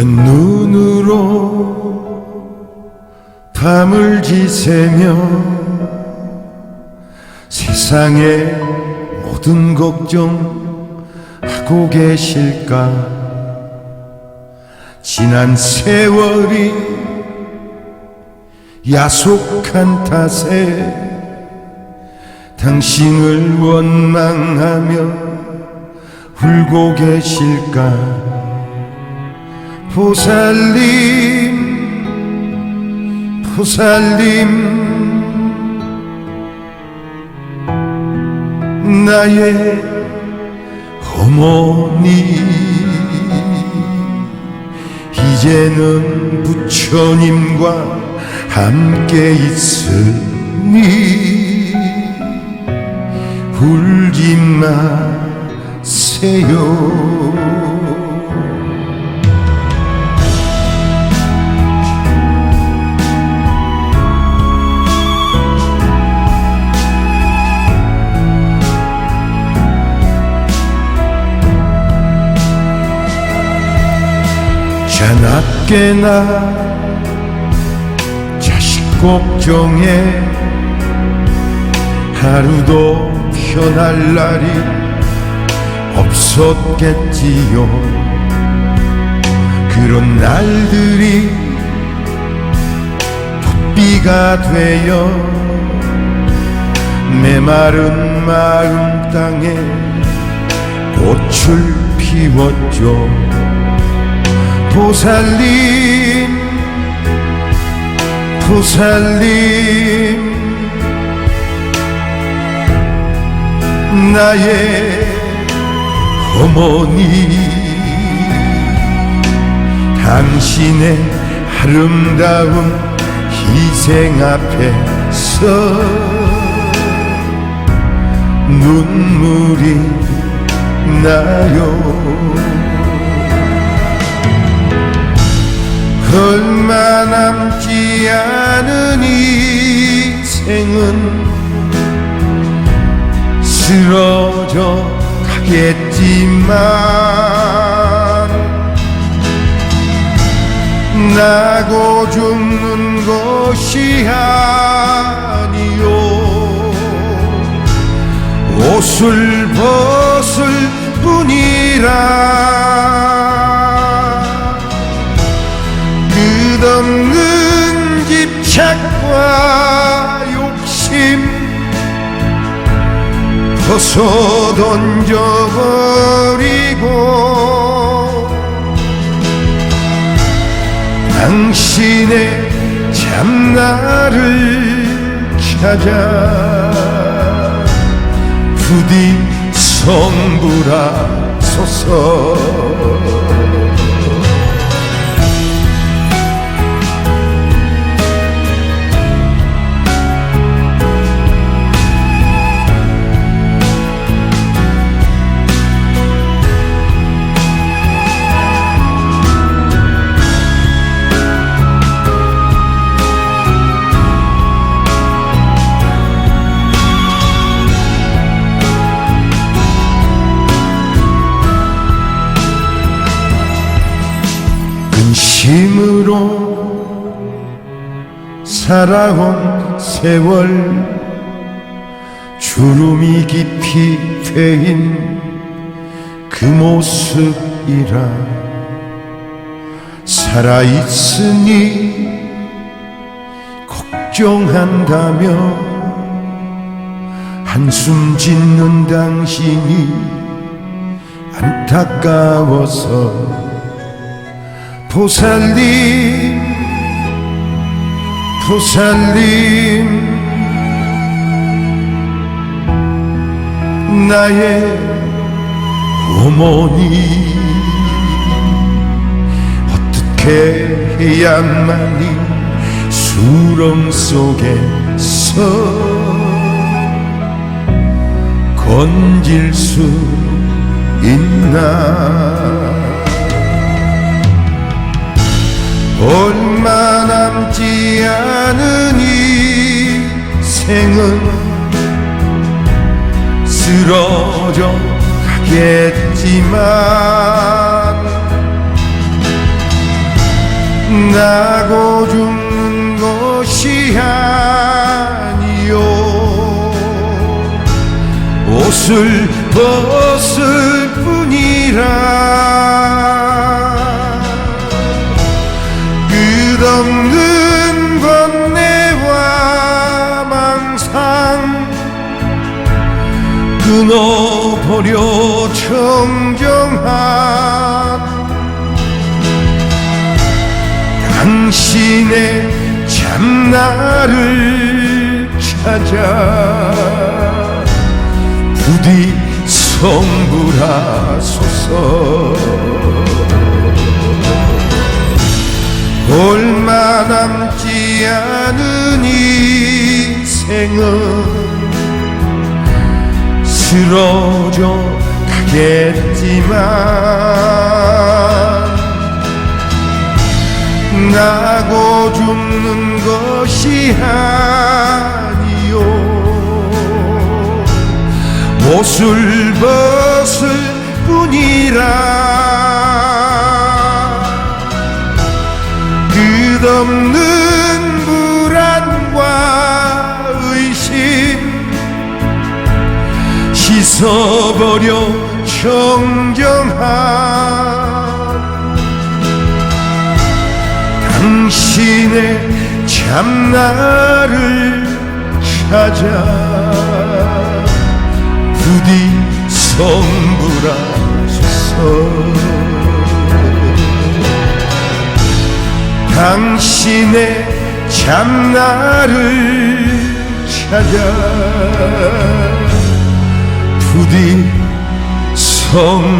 뜬 눈으로 밤을 지새며 세상의 모든 걱정 하고 계실까? 지난 세월이 야속한 탓에 당신을 원망하며 울고 계실까 보살님 보살님 나의 어머니 이제는 부처님과 함께 있으니 울지 마세요 자나깨나 자식 걱정에 하루도 편할 날이 없었겠지요. 그런 날들이 붓비가 되어 메마른 마음 땅에 꽃을 피웠죠 보살님 보살님 나의 어머니 당신의 아름다운 희생 앞에서 눈물이 나요 얼마 남지 않은 인생은 쓰러져 가겠지만 나고 죽는 것이 아니요. 옷을 벗을 뿐이라. 끝 없는 집착과 욕심 벗어 던져버리고 당신의 참나를 찾아 부디 성불하소서 근심으로 살아온 세월 주름이 깊이 패인 그 모습이라 살아있으니 걱정한다며 한숨 짓는 당신이 안타까워서 보살님 보살님 나의 어머니 어떻게 해야만 이 수렁 속에서 건질 수 있나 얼마 남지 않은 인생은 쓰러져 가겠지만 나고 죽는 것이 아니요. 옷을 벗을 끊어버려 청정한 당신의 참나를 찾아 부디 성불하소서. 얼마 남지 않은 인생은 쓰러져 가겠지만 나고 죽는 것이 아니요. 옷을 벗을 뿐이라. 끝없는 씻어버려 정정한. 당신의 참나를 찾아 부디 성불하소서. 당신의 참나를 찾아 부디 성불하소서